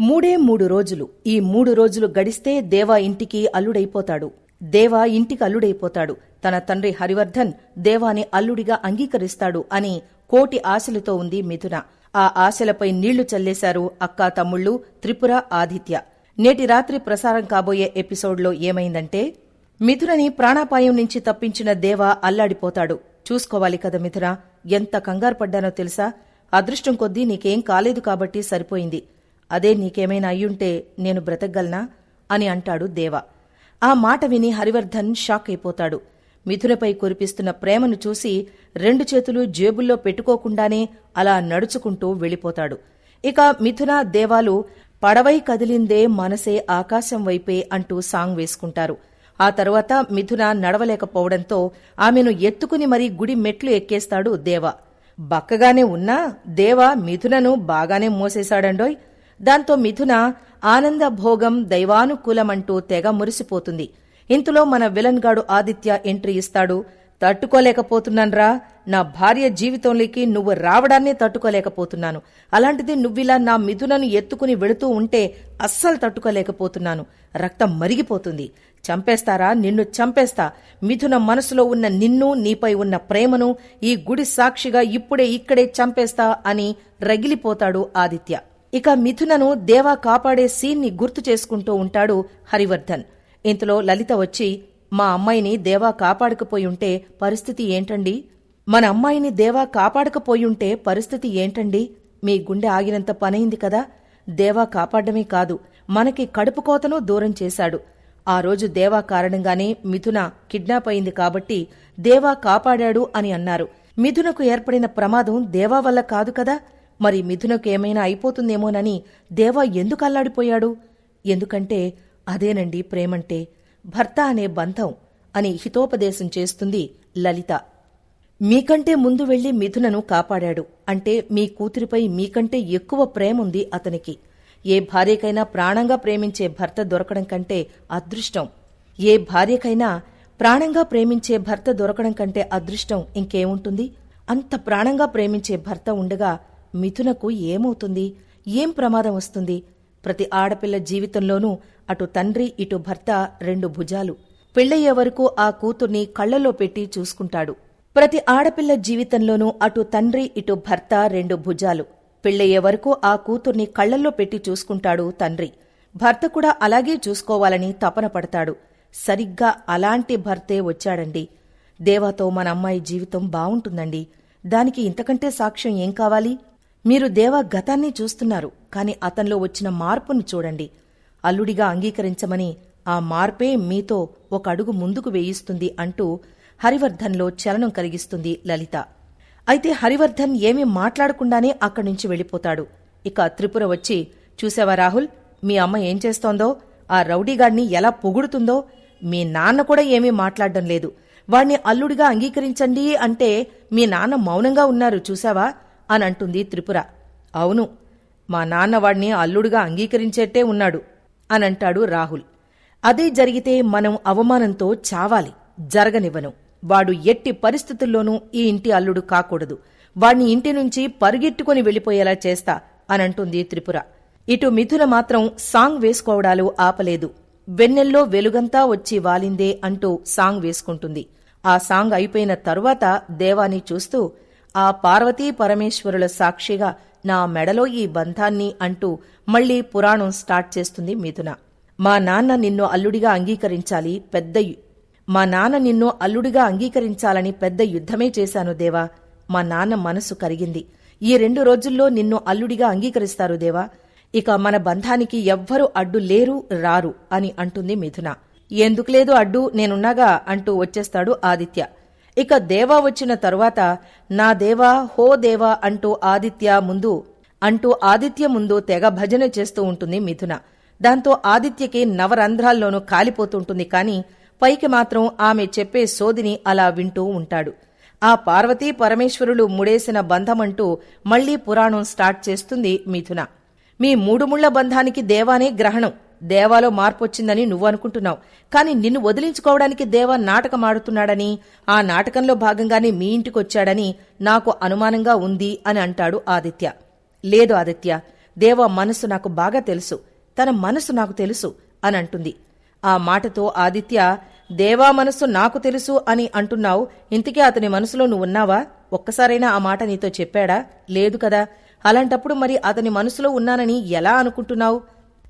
మూడే మూడు రోజులు. ఈ మూడు రోజులు గడిస్తే దేవా ఇంటికి అల్లుడైపోతాడు. దేవా ఇంటికి అల్లుడైపోతాడు. తన తండ్రి హరివర్ధన్ దేవాని అల్లుడిగా అంగీకరిస్తాడు అని కోటి ఆశలతో ఉంది మిథున. ఆ ఆశలపై నీళ్ళు చల్లేశారు అక్కా తమ్ముళ్ళు త్రిపుర ఆదిత్య. నేటి రాత్రి ప్రసారం కాబోయే ఎపిసోడ్లో ఏమైందంటే మిథునని ప్రాణాపాయం నుంచి తప్పించిన దేవ అల్లాడిపోతాడు. చూసుకోవాలి కదా మిథున ఎంత కంగారు పడ్డానో తెలుసా? అదృష్టం కొద్దీ నీకేం కాలేదు కాబట్టి సరిపోయింది. అదే నీకేమైనా అయ్యుంటే నేను బ్రతకగలనా? అని అంటాడు దేవ. ఆ మాట విని హరివర్ధన్ షాక్ అయిపోతాడు. మిథునపై కురిపిస్తున్న ప్రేమను చూసి రెండు చేతులు జేబుల్లో పెట్టుకోకుండానే అలా నడుచుకుంటూ వెళ్ళిపోతాడు. ఇక మిథున దేవాలు పడవై కదిలిందే మనసే ఆకాశం వైపే అంటూ సాంగ్ వేసుకుంటారు. ఆ తరువాత మిథున నడవలేకపోవడంతో ఆమెను ఎత్తుకుని మరీ గుడి మెట్లు ఎక్కేస్తాడు దేవ. బక్కగానే ఉన్నా దేవ మిథునను బాగానే మోసేశాడండోయ్. దాంతో మిథున ఆనంద భోగం దైవానుకూలమంటూ తెగ మురిసిపోతుంది. ఇంతలో మన విలన్ గాడు ఆదిత్య ఎంట్రీ ఇస్తాడు. తట్టుకోలేకపోతున్నాన్రా. నా భార్య జీవితంలోకి నువ్వు రావడాన్నే తట్టుకోలేకపోతున్నాను. అలాంటిది నువ్విలా నా మిథునను ఎత్తుకుని వెళుతూ ఉంటే అస్సలు తట్టుకోలేకపోతున్నాను. రక్తం మరిగిపోతుంది. చంపేస్తారా? నిన్ను చంపేస్తా. మిథున మనసులో ఉన్న నిన్ను నీపై ఉన్న ప్రేమను ఈ గుడి సాక్షిగా ఇప్పుడే ఇక్కడే చంపేస్తా అని రగిలిపోతాడు ఆదిత్య. ఇక మిథునను దేవా కాపాడే సీన్ని గుర్తు చేసుకుంటూ ఉంటాడు హరివర్ధన్. ఇంతలో లలిత వచ్చి మా అమ్మాయిని దేవా కాపాడకపోయుంటే పరిస్థితి ఏంటండి? మన అమ్మాయిని దేవా కాపాడకపోయుంటే పరిస్థితి ఏంటండి? మీ గుండె ఆగినంత పనైంది కదా? దేవా కాపాడమే కాదు మనకి కడుపు కోతను దూరం చేశాడు. ఆ రోజు దేవా కారణంగానే మిథున కిడ్నాప్ అయింది కాబట్టి దేవా కాపాడాడు అని అన్నారు. మిథునకు ఏర్పడిన ప్రమాదం దేవా వల్ల కాదు కదా? మరి మిథునకు ఏమైనా అయిపోతుందేమోనని దేవా ఎందుకు అల్లాడిపోయాడు? ఎందుకంటే అదేనండి ప్రేమంటే భర్త అనే బంధం అని హితోపదేశం చేస్తుంది లలిత. మీకంటే ముందు వెళ్ళి మిథునను కాపాడాడు. అంటే మీ కూతురిపై మీకంటే ఎక్కువ ప్రేముంది అతనికి. ఏ భార్యకైనా ప్రాణంగా ప్రేమించే భర్త దొరకడం కంటే అదృష్టం. ఏ భార్యకైనా ప్రాణంగా ప్రేమించే భర్త దొరకడం కంటే అదృష్టం ఇంకేముంటుంది? అంత ప్రాణంగా ప్రేమించే భర్త ఉండగా మిథునకు ఏమవుతుంది? ఏం ప్రమాదం వస్తుంది? ప్రతి ఆడపిల్ల జీవితంలోనూ అటు తండ్రి ఇటు భర్త రెండు భుజాలు. పెళ్ళయ్యే వరకు ఆ కూతుర్ని కళ్ళలో పెట్టి చూసుకుంటాడు. ప్రతి ఆడపిల్ల జీవితంలోనూ అటు తండ్రి ఇటు భర్త రెండు భుజాలు. పెళ్ళయ్యే వరకు ఆ కూతుర్ని కళ్ళల్లో పెట్టి చూసుకుంటాడు తండ్రి. భర్త కూడా అలాగే చూసుకోవాలని తపన పడతాడు. సరిగ్గా అలాంటి భర్తే వచ్చాడండి. దేవాతో మన అమ్మాయి జీవితం బావుంటుందండి. దానికి ఇంతకంటే సాక్ష్యం ఏం కావాలి? మీరు దేవా గతాన్ని చూస్తున్నారు కాని అతనిలో వచ్చిన మార్పును చూడండి. అల్లుడిగా అంగీకరించమని ఆ మార్పే మీతో ఒక అడుగు ముందుకు వేయిస్తుంది అంటూ హరివర్ధన్లో చలనం కలిగిస్తుంది లలిత. అయితే హరివర్ధన్ ఏమీ మాట్లాడకుండానే అక్కడి నుంచి వెళ్ళిపోతాడు. ఇక త్రిపుర వచ్చి చూసావా రాహుల్ మీ అమ్మ ఏం చేస్తోందో? ఆ రౌడీగాడిని ఎలా పొగుడుతుందో? మీ నాన్న కూడా ఏమీ మాట్లాడడం లేదు. వాణ్ణి అల్లుడిగా అంగీకరించండి అంటే మీ నాన్న మౌనంగా ఉన్నారు చూసావా? అని అంటుంది త్రిపుర. అవును మా నాన్నవాడిని అల్లుడుగా అంగీకరించేట్టే ఉన్నాడు అనంటాడు రాహుల్. అదే జరిగితే మనం అవమానంతో చావాలి జరగనివ్వను. వాడు ఎట్టి పరిస్థితుల్లోనూ ఈ ఇంటి అల్లుడు కాకూడదు. వాణ్ణి ఇంటి నుంచి పరుగెట్టుకుని వెళ్ళిపోయేలా చేస్తా అనంటుంది త్రిపుర. ఇటు మిథున మాత్రం సాంగ్ వేసుకోవడాలు ఆపలేదు. వెన్నెల్లో వెలుగంతా వచ్చి వాలిందే అంటూ సాంగ్ వేసుకుంటుంది. ఆ సాంగ్ అయిపోయిన తరువాత దేవాని చూస్తూ ఆ పార్వతీ పరమేశ్వరుల సాక్షిగా నా మెడలో ఈ బంధాన్ని అంటూ మళ్ళీ పురాణం స్టార్ట్ చేస్తుంది మిథున. మా నాన్న నిన్ను అల్లుడిగా అంగీకరించాలి పెద్ద మా నాన్న నిన్ను అల్లుడిగా అంగీకరించాలని పెద్ద యుద్ధమే చేశాను దేవా. మా నాన్న మనసు కరిగింది. ఈ రెండు రోజుల్లో నిన్ను అల్లుడిగా అంగీకరిస్తారు దేవా. ఇక మన బంధానికి ఎవ్వరూ అడ్డు లేరు రారు అని అంటుంది మిథున. ఎందుకు లేదు అడ్డు నేనున్నాగా అంటూ వచ్చేస్తాడు ఆదిత్య. ఇక దేవా వచ్చిన తరువాత నా దేవా హో దేవా అంటూ ఆదిత్య ముందు అంటూ ఆదిత్య ముందు తెగ భజన చేస్తూ ఉంటుంది మిథున. దాంతో ఆదిత్యకి నవరంధ్రాల్లోనూ కాలిపోతుంటుంది కాని పైకి మాత్రం ఆమె చెప్పే సోదిని అలా వింటూ ఉంటాడు. ఆ పార్వతీ పరమేశ్వరులు ముడేసిన బంధమంటూ మళ్ళీ పురాణం స్టార్ట్ చేస్తుంది మిథున. మీ మూడుముళ్ళ బంధానికి దేవానే గ్రహణం. దేవాలో మార్పు వచ్చిందని నువ్వు అనుకుంటున్నావు. కాని నిన్ను వదిలించుకోవడానికి దేవా నాటకం ఆడుతున్నాడని ఆ నాటకంలో భాగంగానే మీ ఇంటికొచ్చాడని నాకు అనుమానంగా ఉంది అని అంటాడు ఆదిత్య. లేదు ఆదిత్య దేవా మనసు నాకు బాగా తెలుసు తన మనసు నాకు తెలుసు అని అంటుంది. ఆ మాటతో ఆదిత్య దేవా మనసు నాకు తెలుసు అని అంటున్నావు ఇంతకీ అతని మనసులో నువ్వున్నావా ఒక్కసారైనా ఆ మాట నీతో చెప్పాడా? లేదు కదా అలాంటప్పుడు మరి అతని మనసులో ఉన్నానని ఎలా అనుకుంటున్నావు?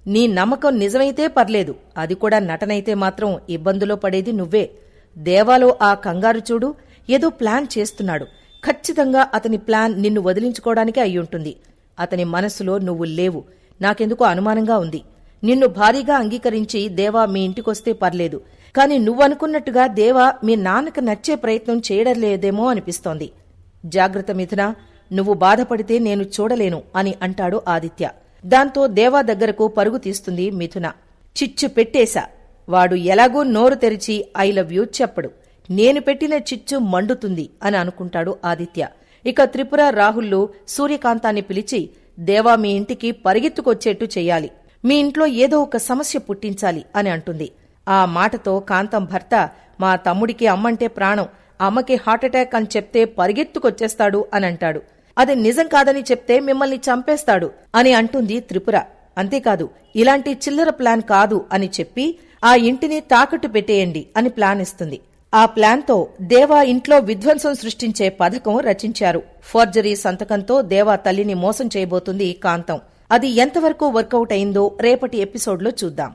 నీ నమ్మకం నిజమైతే పర్లేదు. అది కూడా నటనైతే మాత్రం ఇబ్బందులో పడేది నువ్వే. దేవాలో ఆ కంగారు చూడు ఏదో ప్లాన్ చేస్తున్నాడు. ఖచ్చితంగా అతని ప్లాన్ నిన్ను వదిలించుకోవడానికే అయ్యుంటుంది. అతని మనస్సులో నువ్వు లేవు. నాకెందుకో అనుమానంగా ఉంది. నిన్ను భారీగా అంగీకరించి దేవా మీ ఇంటికొస్తే పర్లేదు. కాని నువ్వనుకున్నట్టుగా దేవా మీ నాన్నకు నచ్చే ప్రయత్నం చేయడం లేదేమో అనిపిస్తోంది. జాగ్రత్త మిథున నువ్వు బాధపడితే నేను చూడలేను అని అంటాడు ఆదిత్య. దాంతో దేవా దగ్గరకు పరుగు తీస్తుంది మిథున. చిచ్చు పెట్టేశా. వాడు ఎలాగో నోరు తెరిచి ఐ లవ్ యూ చెప్పడు. నేను పెట్టిన చిచ్చు మండుతుంది అని అనుకుంటాడు ఆదిత్య. ఇక త్రిపుర రాహుల్లు సూర్యకాంతాన్ని పిలిచి దేవా మీ ఇంటికి పరిగెత్తుకొచ్చేట్టు చెయ్యాలి. మీ ఇంట్లో ఏదో ఒక సమస్య పుట్టించాలి అని అంటుంది. ఆ మాటతో కాంతం భర్త మా తమ్ముడికి అమ్మంటే ప్రాణం. అమ్మకి హార్ట్అటాక్ అని చెప్తే పరిగెత్తుకొచ్చేస్తాడు అని అంటాడు. అది నిజం కాదని చెప్తే మిమ్మల్ని చంపేస్తాడు అని అంటుంది త్రిపుర. అంతేకాదు ఇలాంటి చిల్లర ప్లాన్ కాదు అని చెప్పి ఆ ఇంటిని తాకట్టు పెట్టేయండి అని ప్లాన్ ఇస్తుంది. ఆ ప్లాన్తో దేవా ఇంట్లో విధ్వంసం సృష్టించే పథకం రచించారు. ఫోర్జరీ సంతకంతో దేవా తల్లిని మోసం చేయబోతుంది కాంతం. అది ఎంతవరకు వర్కౌట్ అయిందో రేపటి ఎపిసోడ్లో చూద్దాం.